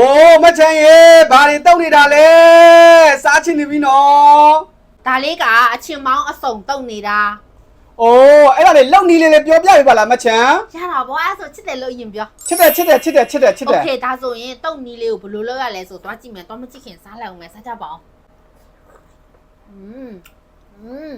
โอ้မချမ်းရေဘာတွေတောက်နေတာလဲစားချင်နေပြီနော် ဒါလေးကအချင်းမောင်းအစုံတုံနေတာ โอ้အဲ့ဒါလေလောက်နီးလေးလေးပြောပြပြပါလားမချမ်း ရတာပေါ့အဲ့ဒါဆိုချစ်တယ်လို့ရင်ပြော ချစ်တယ်ချစ်တယ်ချစ်တယ်ချစ်တယ်ချစ် โอ တယ် เคဒါဆိုရင်တုံနီးလေးကိုဘယ်လိုလုပ်ရလဲဆိုတော့ကြည့်မယ်တော့မကြည့်ခင်စားလိုက်အောင်မယ်စားကြပါအောင်อืมอืมအဲ့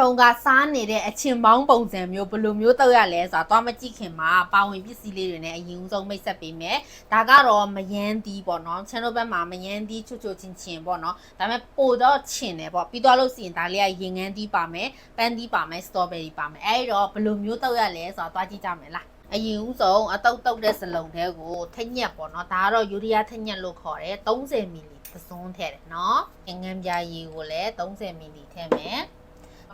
တော့ကစားနေတဲ့အချင်းမောင်းပုံစံမျိုးဘယ်လိုမျိုးတောက်ရလဲဆိုတော့တော့မကြည့်ခင်မှာပါဝင်ပစ္စည်းလေးတွေနဲ့အရင်ဦးဆုံးမိတ်ဆက်ပေးမယ်ဒါကတော့မယန်းသီးပေါ့နော် channel ဘက်မှာမယန်းသီးချွတ်ချွတ်ချင်းချင်းပေါ့နော်ဒါပေမဲ့ပိုတော့ချင်တယ်ပေါ့ပြီးသွားလို့ရှိရင်ဒါလေးကရင်ငန်းသီးပါမယ်ပန်းသီးပါမယ် strawberry ပါမယ်အဲ့တော့ဘယ်လိုမျိုးတောက်ရလဲဆိုတော့သွားကြည့်ကြမယ်လားအရင်ဦးဆုံးအတုတ်တုတ်တဲ့စလုံးတဲကိုထက်ညက်ပေါ့နော်ဒါကတော့ယူရီးယားထက်ညက်လို့ခေါ်တယ်30မီလီပစွန်းထည့်တယ်နော်ငငန်းပြားရည်ကိုလည်း30မီလီထည့်မယ်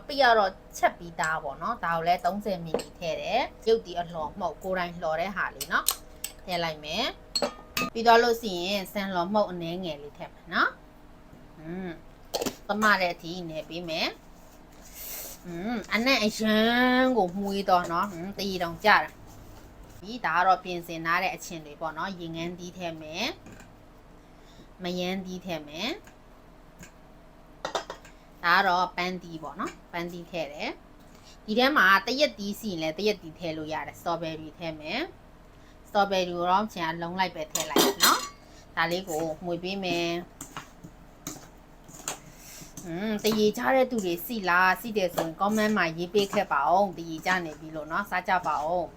ပြီးတော့ချက်ပြီးသားပေါ့နော်ဒါကိုလည်း30မီလီထည့်တယ်ရုပ်ဒီအလှော်မှုတ်ကိုယ်တိုင်လှော်တဲ့ဟာလေးနော်ထည့်လိုက်မယ်ပြီးတော့လို့ရှိရင်ဆန်လှော်မှုတ်အနှဲငယ်လေးထည့်မယ်နော်อืมသမတဲ့အထိနေပြီးမယ်อืมအနက်အရန်ကိုမှုေးတော့နော်อืมတည်တောင်ကြတယ် ဒီဒါကတော့ပြင်ဆင်ထားတဲ့အချင်းတွေပေါ့နော်ရင်ငန်းတီးထဲမယ်မယန်းတီးထဲမယ် ဒါကတော့ပန်းတီးပေါ့နော်ပန်းတီးထဲတယ်ဒီထဲမှာတရက်တီးစီရင်လည်းတရက်တီးထဲလို့ရတယ်စတော်ဘယ်ရီထဲမယ်စတော်ဘယ်ရီကိုတော့ချင်အလုံးလိုက်ပဲထဲလိုက်နော်ဒါလေးကိုမှွေပေးမယ်อืมတရေချတဲ့သူတွေစီလားစီတယ်ဆိုရင် comment မှာရေးပေးခဲ့ပါအောင်တရေချနေပြီလို့เนาะစားကြပါအောင်